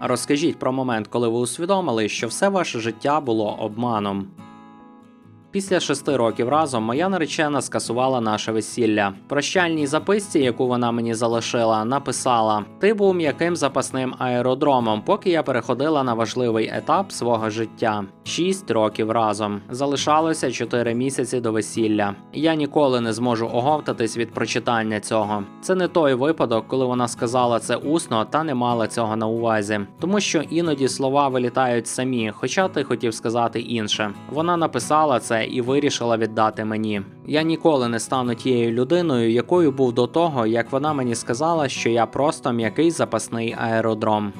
Розкажіть про момент, коли ви усвідомили, що все ваше життя було обманом. Після шести років разом моя наречена скасувала наше весілля. В прощальній записці, яку вона мені залишила, написала: Ти був м'яким запасним аеродромом, поки я переходила на важливий етап свого життя. Шість років разом. Залишалося чотири місяці до весілля. Я ніколи не зможу оговтатись від прочитання цього. Це не той випадок, коли вона сказала це усно та не мала цього на увазі, тому що іноді слова вилітають самі, хоча ти хотів сказати інше. Вона написала це і вирішила віддати мені. Я ніколи не стану тією людиною, якою був до того, як вона мені сказала, що я просто м'який запасний аеродром.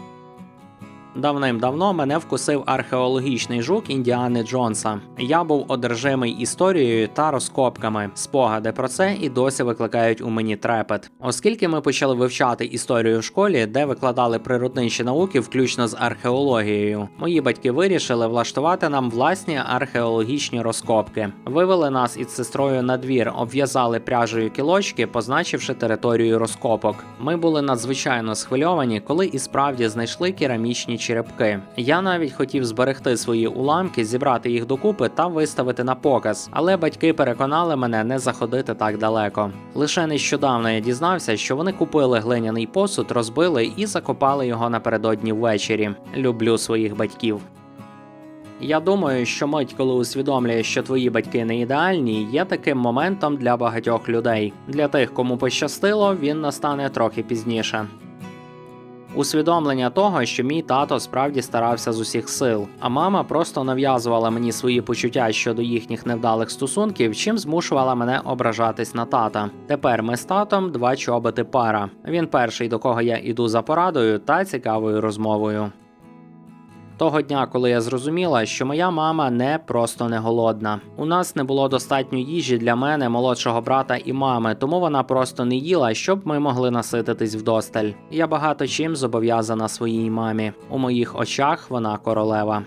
Давним-давно мене вкусив археологічний жук Індіани Джонса. Я був одержимий історією та розкопками. Спогади про це і досі викликають у мені трепет. Оскільки ми почали вивчати історію в школі, де викладали природничі науки, включно з археологією, мої батьки вирішили влаштувати нам власні археологічні розкопки. Вивели нас із сестрою на двір, обв'язали пряжею кілочки, позначивши територію розкопок. Ми були надзвичайно схвильовані, коли і справді знайшли керамічні черепки. Я навіть хотів зберегти свої уламки, зібрати їх докупи та виставити на показ, але батьки переконали мене не заходити так далеко. Лише нещодавно я дізнався, що вони купили глиняний посуд, розбили і закопали його напередодні ввечері. Люблю своїх батьків. Я думаю, що мить, коли усвідомлюєш, що твої батьки не ідеальні, є таким моментом для багатьох людей. Для тих, кому пощастило, він настане трохи пізніше. Усвідомлення того, що мій тато справді старався з усіх сил, а мама просто нав'язувала мені свої почуття щодо їхніх невдалих стосунків, чим змушувала мене ображатись на тата. Тепер ми з татом два чоботи пара. Він перший, до кого я іду за порадою та цікавою розмовою. Того дня, коли я зрозуміла, що моя мама не просто не голодна. У нас не було достатньо їжі для мене, молодшого брата і мами, тому вона просто не їла, щоб ми могли насититись вдосталь. Я багато чим зобов'язана своїй мамі. У моїх очах вона королева.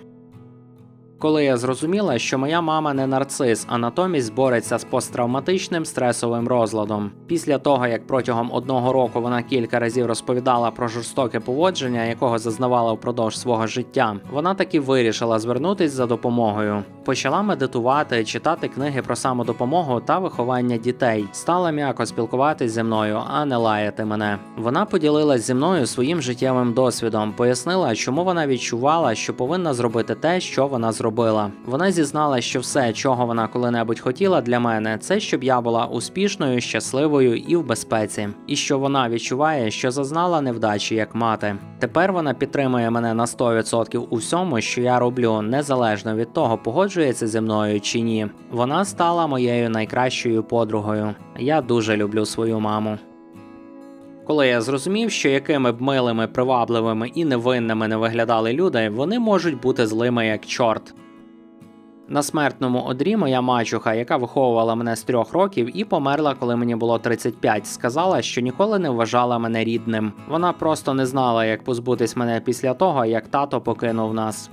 Коли я зрозуміла, що моя мама не нарцис, а натомість бореться з посттравматичним стресовим розладом. Після того, як протягом одного року вона кілька разів розповідала про жорстоке поводження, якого зазнавала впродовж свого життя, вона таки вирішила звернутись за допомогою. Почала медитувати, читати книги про самодопомогу та виховання дітей. Стала м'яко спілкуватись зі мною, а не лаяти мене. Вона поділилась зі мною своїм життєвим досвідом, пояснила, чому вона відчувала, що повинна зробити те, що вона зробила. Вона зізнала, що все, чого вона коли-небудь хотіла для мене, це щоб я була успішною, щасливою і в безпеці, і що вона відчуває, що зазнала невдачі як мати. Тепер вона підтримує мене на 100% у всьому, що я роблю, незалежно від того, погоджується зі мною чи ні. Вона стала моєю найкращою подругою. Я дуже люблю свою маму. Коли я зрозумів, що якими б милими, привабливими і невинними не виглядали люди, вони можуть бути злими як чорт. На смертному одрі моя мачуха, яка виховувала мене з трьох років і померла, коли мені було 35, сказала, що ніколи не вважала мене рідним. Вона просто не знала, як позбутись мене після того, як тато покинув нас.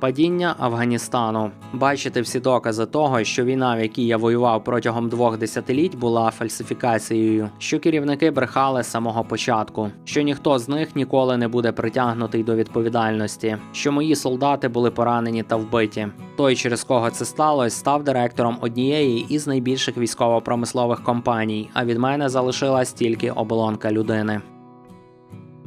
Падіння Афганістану. Бачити всі докази того, що війна, в якій я воював протягом двох десятиліть, була фальсифікацією, що керівники брехали з самого початку, що ніхто з них ніколи не буде притягнутий до відповідальності, що мої солдати були поранені та вбиті. Той, через кого це сталося, став директором однієї із найбільших військово-промислових компаній, а від мене залишилась тільки оболонка людини.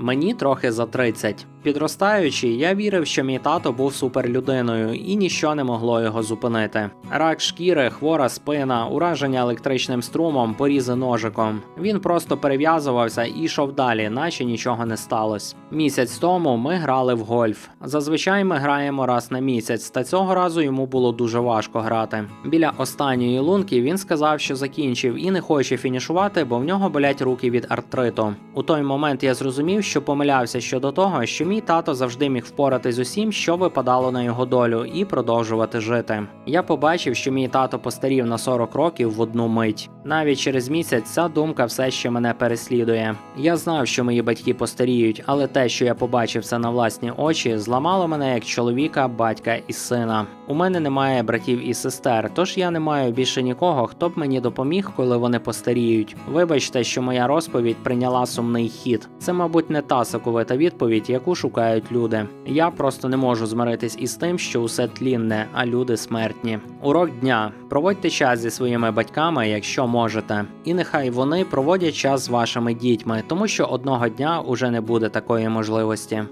Мені трохи за 30. Підростаючи, я вірив, що мій тато був суперлюдиною, і ніщо не могло його зупинити. Рак шкіри, хвора спина, ураження електричним струмом, порізи ножиком. Він просто перев'язувався і йшов далі, наче нічого не сталося. Місяць тому ми грали в гольф. Зазвичай ми граємо раз на місяць, та цього разу йому було дуже важко грати. Біля останньої лунки він сказав, що закінчив і не хоче фінішувати, бо в нього болять руки від артриту. У той момент я зрозумів, що помилявся щодо того, що мій тато завжди міг впоратись з усім, що випадало на його долю, і продовжувати жити. Я побачив, що мій тато постарів на 40 років в одну мить. Навіть через місяць ця думка все ще мене переслідує. Я знав, що мої батьки постаріють, але те, що я побачив це на власні очі, зламало мене як чоловіка, батька і сина. У мене немає братів і сестер, тож я не маю більше нікого, хто б мені допоміг, коли вони постаріють. Вибачте, що моя розповідь прийняла сумний хід. Це, мабуть, не та соковита відповідь, яку шукають люди. Я просто не можу змиритись із тим, що усе тлінне, а люди смертні. Урок дня: проводьте час зі своїми батьками, якщо можете, і нехай вони проводять час з вашими дітьми, тому що одного дня уже не буде такої можливості.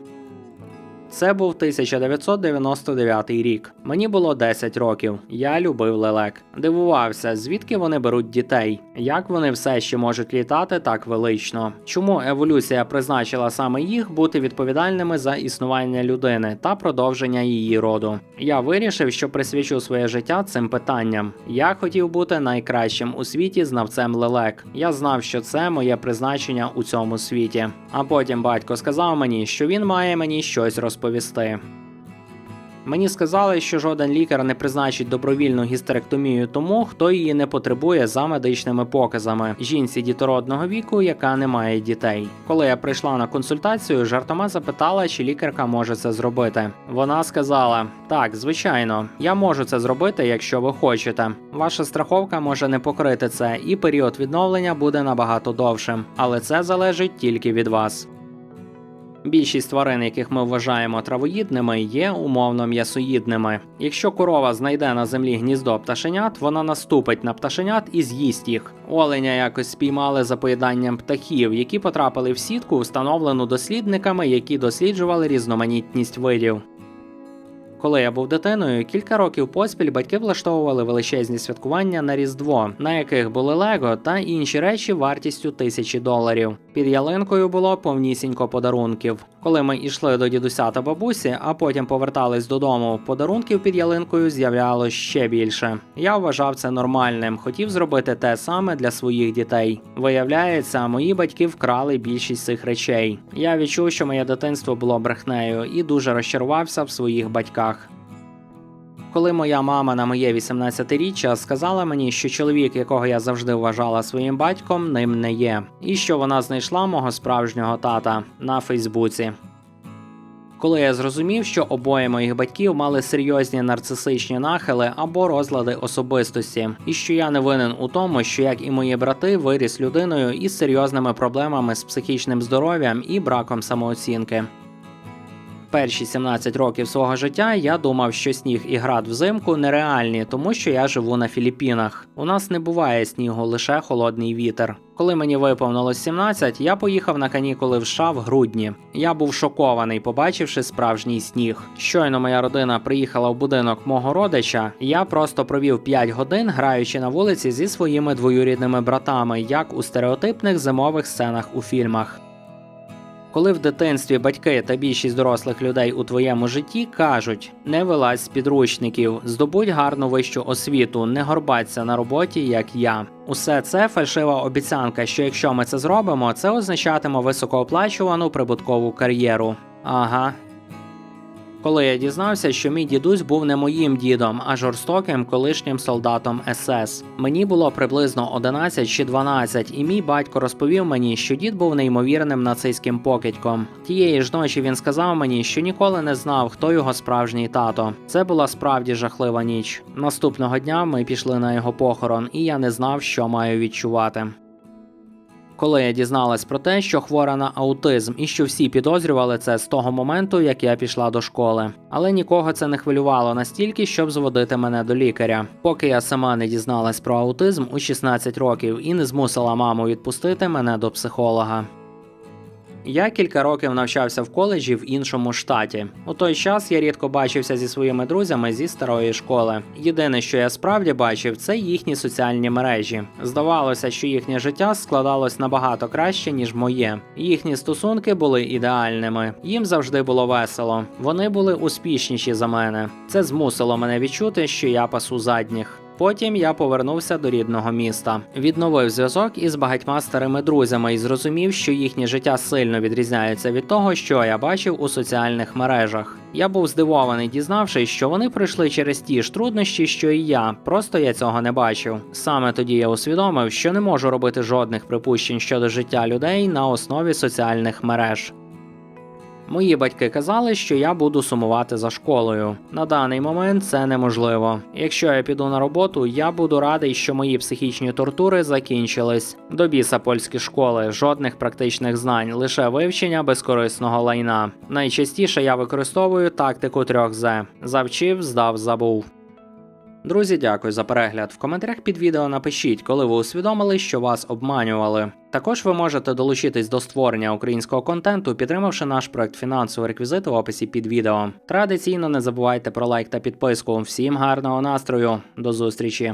Це був 1999 рік. Мені було 10 років. Я любив лелек. Дивувався, звідки вони беруть дітей, як вони все ще можуть літати так велично. Чому еволюція призначила саме їх бути відповідальними за існування людини та продовження її роду. Я вирішив, що присвячу своє життя цим питанням. Я хотів бути найкращим у світі знавцем лелек. Я знав, що це моє призначення у цьому світі. А потім батько сказав мені, що він має мені щось розповісти. Мені сказали, що жоден лікар не призначить добровільну гістеректомію тому, хто її не потребує за медичними показами жінці дітородного віку, яка не має дітей. Коли я прийшла на консультацію, жартома запитала, чи лікарка може це зробити. Вона сказала: так, звичайно, я можу це зробити, якщо ви хочете. Ваша страховка може не покрити це, і період відновлення буде набагато довшим, але це залежить тільки від вас. Більшість тварин, яких ми вважаємо травоїдними, є умовно м'ясоїдними. Якщо корова знайде на землі гніздо пташенят, вона наступить на пташенят і з'їсть їх. Оленя якось спіймали за поїданням птахів, які потрапили в сітку, встановлену дослідниками, які досліджували різноманітність видів. Коли я був дитиною, кілька років поспіль батьки влаштовували величезні святкування на Різдво, на яких були Лего та інші речі вартістю тисячі доларів. Під ялинкою було повнісінько подарунків. Коли ми йшли до дідуся та бабусі, а потім повертались додому, подарунків під ялинкою з'являлось ще більше. Я вважав це нормальним, хотів зробити те саме для своїх дітей. Виявляється, мої батьки вкрали більшість цих речей. Я відчув, що моє дитинство було брехнею і дуже розчарувався в своїх батьках. Коли моя мама на моє 18-річчя сказала мені, що чоловік, якого я завжди вважала своїм батьком, ним не є, і що вона знайшла мого справжнього тата на Фейсбуці. Коли я зрозумів, що обоє моїх батьків мали серйозні нарцисичні нахили або розлади особистості, і що я не винен у тому, що як і мої брати виріс людиною із серйозними проблемами з психічним здоров'ям і браком самооцінки. Перші 17 років свого життя я думав, що сніг і град взимку нереальні, тому що я живу на Філіппінах. У нас не буває снігу, лише холодний вітер. Коли мені виповнилось 17, я поїхав на канікули в США в грудні. Я був шокований, побачивши справжній сніг. Щойно моя родина приїхала в будинок мого родича. Я просто провів 5 годин, граючи на вулиці зі своїми двоюрідними братами, як у стереотипних зимових сценах у фільмах. Коли в дитинстві батьки та більшість дорослих людей у твоєму житті кажуть: не вилазь з підручників, здобудь гарну вищу освіту, не горбаться на роботі, як я. Усе це фальшива обіцянка, що якщо ми це зробимо, це означатиме високооплачувану прибуткову кар'єру. Ага. Коли я дізнався, що мій дідусь був не моїм дідом, а жорстоким колишнім солдатом СС. Мені було приблизно 11 чи 12, і мій батько розповів мені, що дід був неймовірним нацистським покидьком. Тієї ж ночі він сказав мені, що ніколи не знав, хто його справжній тато. Це була справді жахлива ніч. Наступного дня ми пішли на його похорон, і я не знав, що маю відчувати. Коли я дізналась про те, що хвора на аутизм і що всі підозрювали це з того моменту, як я пішла до школи. Але нікого це не хвилювало настільки, щоб зводити мене до лікаря. Поки я сама не дізналась про аутизм у 16 років і не змусила маму відпустити мене до психолога. Я кілька років навчався в коледжі в іншому штаті. У той час я рідко бачився зі своїми друзями зі старої школи. Єдине, що я справді бачив, це їхні соціальні мережі. Здавалося, що їхнє життя складалось набагато краще, ніж моє. Їхні стосунки були ідеальними. Їм завжди було весело. Вони були успішніші за мене. Це змусило мене відчути, що я пасу задніх. Потім я повернувся до рідного міста, відновив зв'язок із багатьма старими друзями і зрозумів, що їхнє життя сильно відрізняється від того, що я бачив у соціальних мережах. Я був здивований, дізнавшись, що вони пройшли через ті ж труднощі, що і я, просто я цього не бачив. Саме тоді я усвідомив, що не можу робити жодних припущень щодо життя людей на основі соціальних мереж. Мої батьки казали, що я буду сумувати за школою. На даний момент це неможливо. Якщо я піду на роботу, я буду радий, що мої психічні тортури закінчились. До біса польські школи, жодних практичних знань, лише вивчення безкорисного лайна. Найчастіше я використовую тактику трьох з завчив, здав, забув. Друзі, дякую за перегляд. В коментарях під відео напишіть, коли ви усвідомили, що вас обманювали. Також ви можете долучитись до створення українського контенту, підтримавши наш проект фінансові реквізити в описі під відео. Традиційно не забувайте про лайк та підписку. Всім гарного настрою, до зустрічі!